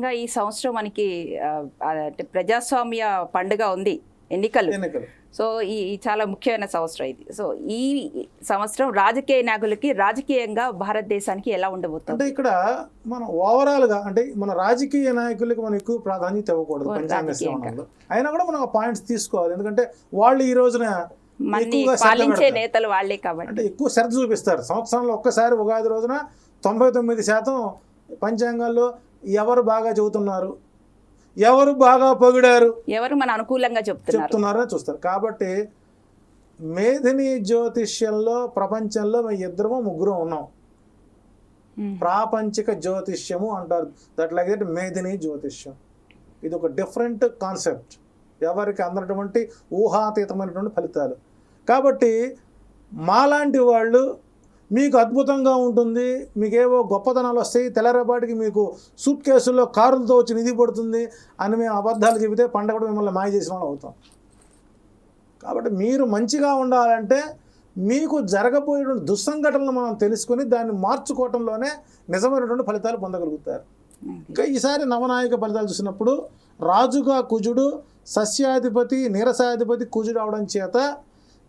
ముఖ్యంగా ఈ సంవత్సరం మనకి అంటే ప్రజాస్వామ్య పండుగ ఉంది ఎన్నికలు. సో ఈ చాలా ముఖ్యమైన సంవత్సరం ఇది. సో ఈ సంవత్సరం రాజకీయ నాయకులకి రాజకీయంగా భారతదేశానికి ఎలా ఉండబోతుంది? అంటే ఇక్కడ మనం ఓవరాల్గా అంటే మన రాజకీయ నాయకులకి మనం ఎక్కువ ప్రాధాన్యత ఇవ్వకూడదు పంచాంగ అయినా కూడా మనం పాయింట్స్ తీసుకోవాలి. ఎందుకంటే వాళ్ళు ఈ రోజున పాలించే. నేతలు వాళ్ళే కాబట్టి. అంటే ఎక్కువ శ్రద్ధ చూపిస్తారు. సంవత్సరంలో ఒక్కసారి ఉగాది రోజున తొంభై తొమ్మిది శాతం పంచాంగాల్లో ఎవరు బాగా చెబుతున్నారు ఎవరు బాగా పొగిడారు? ఎవరు మన అనుకూలంగా చెప్తున్నారు? చెప్తున్నారని చూస్తారు. కాబట్టి మేధిని జ్యోతిష్యంలో ప్రపంచంలో మేము ఇద్దరము ముగ్గురు ఉన్నాం. ప్రాపంచిక జ్యోతిష్యము అంటారు. దట్ లైక్ దట్ మేధిని జ్యోతిష్యం. ఇది ఒక డిఫరెంట్ కాన్సెప్ట్. ఎవరికి అందనటువంటి ఊహాతీతమైనటువంటి ఫలితాలు. కాబట్టి మాలాంటి వాళ్ళు మీకు అద్భుతంగా ఉంటుంది. మీకేవో గొప్పతనాలు వస్తాయి. తెల్లరేపాటికి మీకు సూట్ కేసుల్లో కారులతో వచ్చి నిధి పడుతుంది అని మేము అబద్ధాలు చెబితే పండగ కూడా మిమ్మల్ని మాయ చేసిన వాళ్ళు అవుతాం. కాబట్టి మీరు మంచిగా ఉండాలంటే మీకు జరగబోయేటువంటి దుస్సంఘటనలు మనం తెలుసుకొని దాన్ని మార్చుకోవటంలోనే నిజమైనటువంటి ఫలితాలు పొందగలుగుతారు. ఇంకా ఈసారి నవనాయక ఫలితాలు చూసినప్పుడు రాజుగా కుజుడు సస్యాధిపతి నీరసాధిపతి కుజుడు అవడం చేత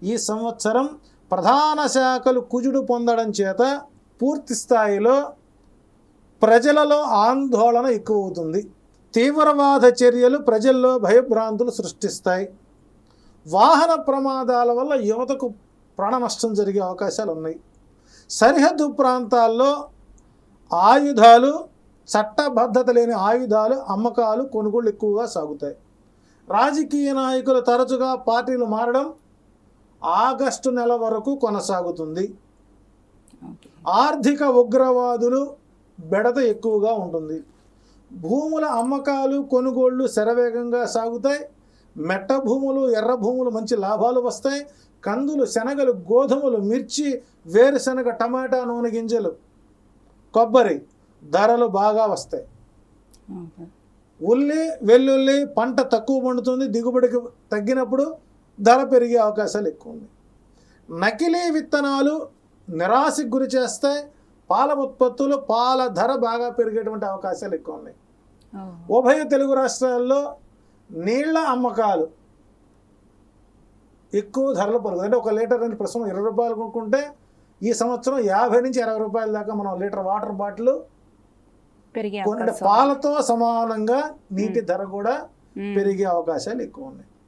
ఈ సంవత్సరం ప్రధాన శాఖలు కుజుడు పొందడం చేత పూర్తి స్థాయిలో ప్రజలలో ఆందోళన ఎక్కువవుతుంది. తీవ్రవాద చర్యలు ప్రజల్లో భయభ్రాంతులు సృష్టిస్తాయి. వాహన ప్రమాదాల వల్ల యువతకు ప్రాణ నష్టం జరిగే అవకాశాలు ఉన్నాయి. సరిహద్దు ప్రాంతాల్లో ఆయుధాలు చట్టబద్ధత లేని ఆయుధాలు అమ్మకాలు కొనుగోలు ఎక్కువగా సాగుతాయి. రాజకీయ నాయకులు తరచుగా పార్టీలు మారడం ఆగస్టు నెల వరకు కొనసాగుతుంది. ఆర్థిక ఉగ్రవాదులు బెడద ఎక్కువగా ఉంటుంది. భూముల అమ్మకాలు కొనుగోళ్ళు శరవేగంగా సాగుతాయి. మెట్ట భూములు ఎర్ర భూములు మంచి లాభాలు వస్తాయి. కందులు శనగలు గోధుమలు మిర్చి వేరుశనగ టమాటా నూనె గింజలు కొబ్బరి ధరలు బాగా వస్తాయి. ఉల్లి వెల్లుల్లి పంట తక్కువ పండుతుంది. దిగుబడికి తగ్గినప్పుడు ధర పెరిగే అవకాశాలు ఎక్కువ ఉన్నాయి. నకిలీ విత్తనాలు నిరాశకు గురి చేస్తాయి పాల ఉత్పత్తులు పాల ధర బాగా పెరిగేటువంటి అవకాశాలు ఎక్కువ ఉన్నాయి. ఉభయ తెలుగు రాష్ట్రాల్లో నీళ్ళ అమ్మకాలు ఎక్కువ ధరలు పరుగుతాయి. అంటే ఒక లీటర్ అని ప్రస్తుతం ఇరవై రూపాయలు కొనుక్కుంటే ఈ సంవత్సరం యాభై నుంచి ఇరవై రూపాయల దాకా మనం లీటర్ వాటర్ బాటిల్ పెరిగే కొన్ని పాలతో సమానంగా నీటి ధర కూడా. పెరిగే అవకాశాలు ఎక్కువ ఉన్నాయి.